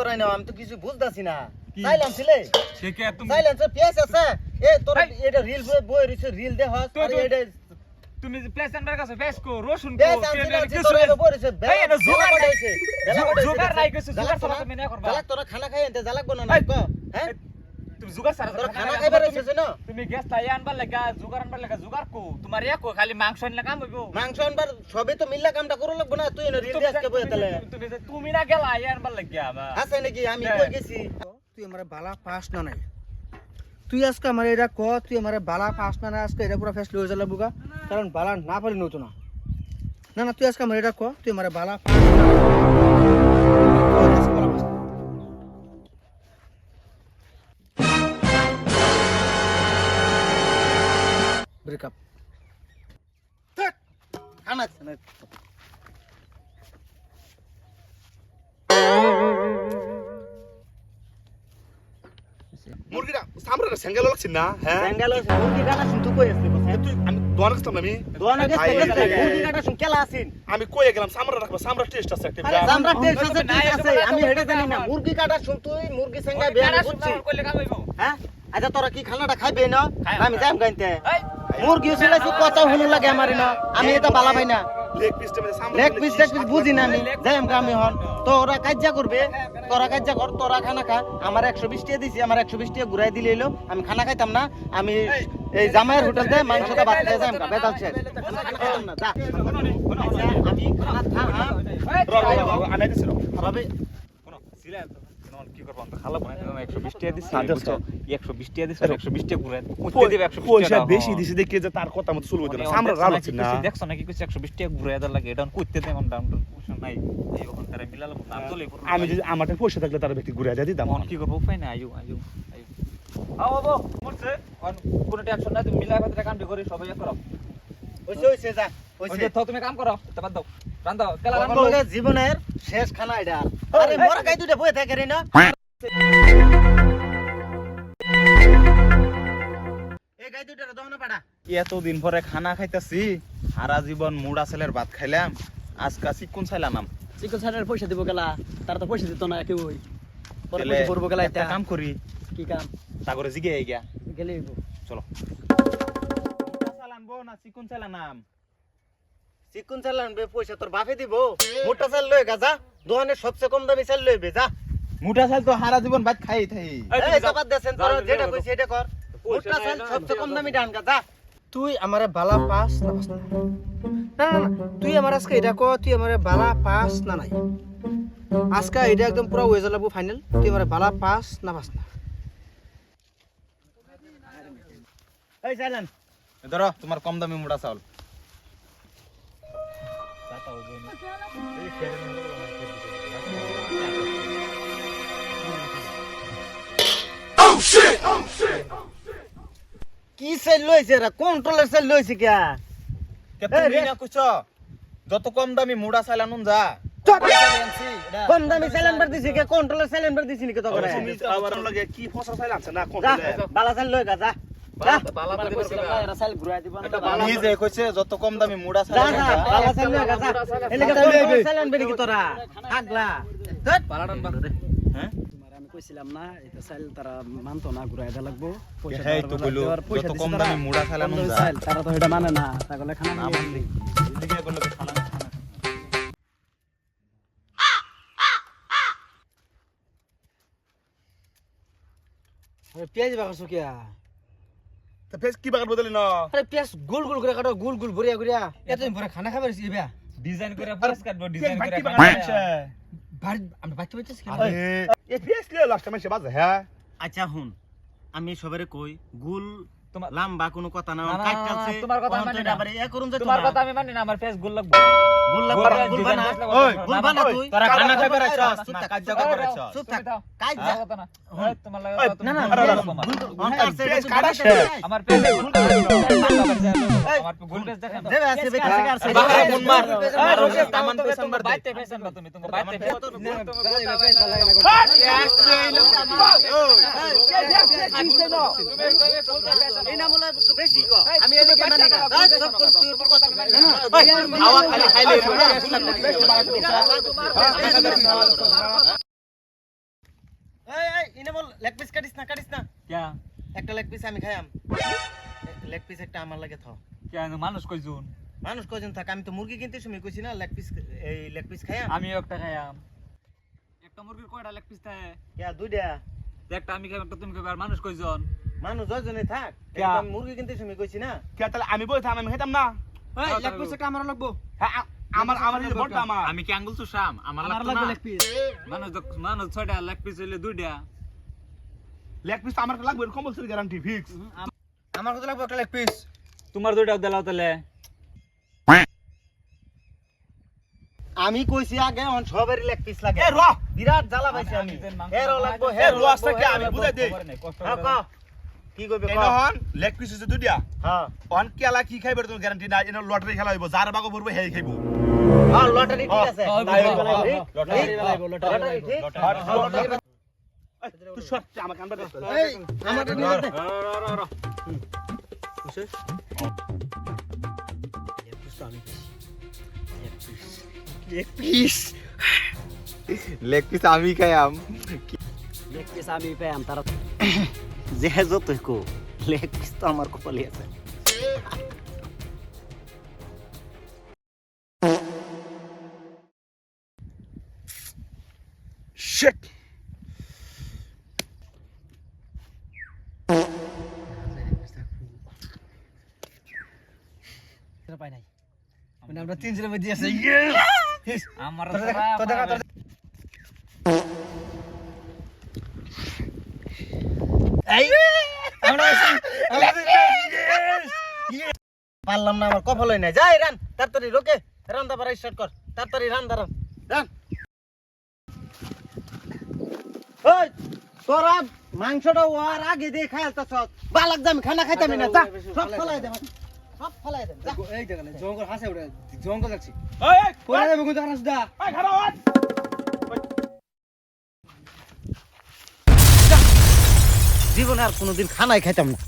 নাই নাও আমি তো কিছু বুঝতাছি না কি? ছিলে সে কে তুমি সাইলেন্স পেঁয়াজ আছে এ তোর এটা রিল বই বই রিছে রিল দে হস আর এটা তুমি যে প্লেস এন্ডার কাছে বেশ কো রসুন কো এই, নাই। নাই কিছু, ছাড়া তুমি না করবা। জ্বালাক তোরা খানা খাই এনতে জ্বালাক বনা না এই! হ্যাঁ তুমি জুগার সারা খানা খাইবার হইছে না? তুমি গ্যাস তাই আনবার লাগা জোগাড় আনবার লাগা জোগাড় কো? তোমার এক কো খালি মাংস আনলে কাম হইবো। মাংস আনবার সবে তো মিল্লা কামটা করো লাগবো না তুই এনে রিল আজকে বই তাহলে তুমি- তুমি যে- তুমি না গেলা আই আনবার লাগিয়া আমার আছে নাকি? আমি। কই গেছি? তুই আমার বালা পাস না নাই। তুই আজকে আমার এটা ক তুই আমার বালা পাস না নাই আজকে এটা পুরো ফেস লয়ে যালে বুকা কারণ বালা না পারি নতো না। না না তুই আজকে আমার এটা ক তুই আমার বালা পাস না ব্রেকআপ মুরগিটা না হ্যাঁ শুনতু কই আসলি তুই আমি দোয়ান গেছিলাম আমি দোয়ানা গেছে আই, গেছে আই, আই। মুরগি কাটা শুন কেলা আছিন আমি কয়ে গেলাম সামরা রাখব সামরা টেস্ট আছে একটা আরে টেস্ট আছে ঠিক আছে আমি হেডে জানি না মুরগি কাটা শুন তুই মুরগি সঙ্গে বিয়া হ্যাঁ আচ্ছা তোরা কি খানাটা খাইবে না আমি যাম গাইতে এই ছিল কি কথা হুলু লাগে আমারে না। আমি এটা বালা পাই না লেগ সামরা লেগ পিস পিস বুঝি না আমি। যাই আমি আমি হন। তো ওরা কাজ্জা করবে তোরা কাজ্জা কর তোরা খানা খা। আমার একশো বিশ টাকা দিছি আমার একশো বিশ টাকা ঘুরাই দিলে এলো। আমি খানা খাইতাম না। আমি এই জামাইয়ের হোটেল দেয় মাংসটা ভাত খেয়ে যাই আমি বেতাল শেষ। আমি খানা খাইতাম না যা। আচ্ছা, আমি খানা খা হ্যাঁ র, তার কথা মতো চলবে না। মানে দেখছ নাকি হচ্ছে না কইছে, দেখছ নাকি কইছে 120 টাকা ঘুরে দেওয়ার লাগে, এটা কইতে দেয়, আমার দাম- দাম নাই। এই ওখান থেকে মিলালাম, দাম তো লইবো। আমি যদি আমার পয়সা থাকলে তার ব্যক্তি ঘুরে দিয়ে দিতাম। কি করব, উপায়। আও, বাবু, মরছে। কোনো নাই, তুমি মিলাই করি, সবাই করো। যা তো তুমি কাম করো, তো বাদ দাও। জীবনের শেষ খানা এটা। আরে মোর গাই দুটা বই থাকে রে না? এই গাই দুটা দহনে পাড়া। এতদিন পরে খানা খাইতাছি? সারা জীবন মুড়া ছেলের ভাত খাইলাম আজকা চিকুন চাইলাম চিকন পয়সা দিব গেলা তারা তো পয়সা দিত না কেউ গেলা একটা কাম করি। কি কাম? তাগরে জিগে গিয়া। গেলে চলো। চালান বো না চিকুন চাইলা নাম। চিকুন চালান বে পয়সা তোর বাপে দিব। মোটা চাল লই গা যা। দোকানে সবচেয়ে কম দামি চাল লইবে যা। মুড়া চাল তো সারা জীবন ভাত খাই থাই। এই, তুমি এই যাও। সবার দেন তোর যেটা কইছি এটা কর। মোটা চাল সবচেয়ে কম দামি ডান যা। তুই আমার বালা পাস না পাস না। না তুই আমার আজকে এটা ক তুই আমার বালা পাস না নাই। আজকে এটা একদম পুরো হয়ে যাব ফাইনাল তুই আমার বালা পাস না পাস না। এই চালান ধরো তোমার কম দামি মুড়া চাউল কি চাল লইছে রে? কন্ট্রোলের চাল লইছে কে? কে তুমি না কুছ যত কম দামি মুড়া চাইল আনুন যা। কম দামি সিলিন্ডার দিছি কে? কন্ট্রোলের সিলিন্ডার দিছি নাকি তো করে তুমি আবার লাগে। কি ফসা চাইলে আনছে না কোন বালা চাল লই গা যা। যা। বালা বালা করে দিবা। আমি যে কইছে যত কম দামি মুড়া যা চাইল যা বালা চাল লই গা যা। এলে কে কন্ট্রোলের চালান বেরি কি তোরা থাকলা হ্যাঁ? আমি কইছিলাম না এটা চাইল তারা মানতো না ঘুরাই লাগবো। পয়সা যত কম। মুড়া তারা তো এটা মানে না তাহলে খানা না নিয়ে এদিকে করল খানা পেঁয়াজ বাগাছো কিয়া তো ফেস কি বাগান বদলি না? আরে পেঁয়াজ গোল গোল করে কাটো গোল গোল ভরিয়া ভরিয়া। এতদিন পরে খানা খাবার ইবা ডিজাইন করে প্রেস ডিজাইন করে আমরা লিয়ে লাস্ট বাজে হ্যাঁ? আচ্ছা হুন। আমি সবারে কই? গুল তোমার- লাম্বা কোনো কথা না না, না, কাট না, তোমার কথা তো মানি না। আবার এ করুন যে তোমার কথা আমি মানি না আমার ফেস গোল লাগবো গুল লাগবা ডিজাইন বানা ওই না, গুল না, তুই তোরা খানা খাইবার আইছ আইছস না কাজ করবার আইছস চুপ থাক কাজ যা কথা না হুন। তোমার লাগে না না তুমি আমার। হ্যাঁ, ফেস। কাটাছে। আমার পেজ গোল আমার গোল পেজ দেখেন তো। দেবে আছে বেটা আছে বাহারে ফোন মার। এই, আর রোজে তামান তামান পয়সা মার দে। বাইতে পেছেন বা তুমি তুমি বাইতে পেছেন এই বেশি ক আমি এদিকে মানি না সব তোর তুই কথা না না হাওয়া খালি খাইলে বেশি বাড়াচ্ছে। ইনে লেগ পিস কাটিস না কাটিস না। ক্যা? একটা লেগ পিস আমি খাইয়াম। লেগ পিস একটা আমার লাগে থ। ক্যা মানুষ কইছুন মানুষ কজন থাক? আমি তো মুরগি কিনতে সময় কইছি না লেগ পিস এই লেগ পিস খাইয়াম। আমি একটা খাইয়াম। একটা মুরগির কয়টা লেগ পিস থাকে? ইয়া দুইটা। একটা আমি খাই একটা তুমি খাইবে। আর মানুষ কয়জন? মানুষ দশজনে থাক? আমি মুরগি কিনতে সময় কইছি না। কে তাহলে আমি বই থাম আমি খাইতাম না। লেগ একটা লাগবো? হ্যাঁ আমার আমার এই আমার। আমি কি আঙ্গুল চুষাম? আমার আমার লাগতো না? লেগ পিস মানুষ মানুষ ছয়টা লেগ পিস হইলে দুইটা। লেগ পিস আমার লাগবে কম্পালসরি গ্যারান্টি ফিক্স আমার কত লাগবে একটা লেগ পিস তোমার দিলাও তাহলে। আমি কইছি আগে অন সবের লেগ পিস লাগে। এ র! বিরাট জ্বালা পাইছি আমি। লাগবো এ রস লাগবো, থেকে আমি হেরো বুঝাই দেই। কষ্ট হ্যাঁ, ক। কি কইবে এই ক? নহন লেগ পিস হচ্ছে দুইটা হ্যাঁ অন কেলা কি খাইবে তোর গ্যারান্টি নাই এনে লটারি খেলা হইব যার বাগো পড়বে হেই খাইবো হ্যাঁ লটারি ঠিক আছে হ্যাঁ, লটারি হ্যাঁ, বেলায় হ্যাঁ, ঠিক? লটারি ঠিক? বেলায় বল, লটারি লটারি বেলায় ঠিক? লটারি হ্যাঁ, বেলায় বল। লটারি বেলায়। তুই সর আমাকে আনবা দে এই আমারটা নিয়ে দে লেগ পিস লেগ পিস আমি খাইয়াম লেগ পিস আমি পেয়াম তারা যে যত কো লেগ পিস তো আমার কপালে আছে। শিট পাই নাই মানে আমরা তিনজনের মধ্যে আছে আমার তোর দেখা তোর দেখা তোর এই আমরা পারলাম না আমার কপালে নাই। যাই রান তাড়াতাড়ি রোকে রান্দা পারা স্টার্ট কর। তাড়াতাড়ি রান দাঁড়ান রান। ওই তোরা মাংসটা ওয়ার আগে দিয়ে খাইতাছ বালাক দাম খানা খাইতাম না যা সব ফলাই দে সব ফলাই দে এই জঙ্গল হাসে ওটা জঙ্গল যাচ্ছি এই দা খারাপ জীবনে আর কোনোদিন খানাই খাইতাম না।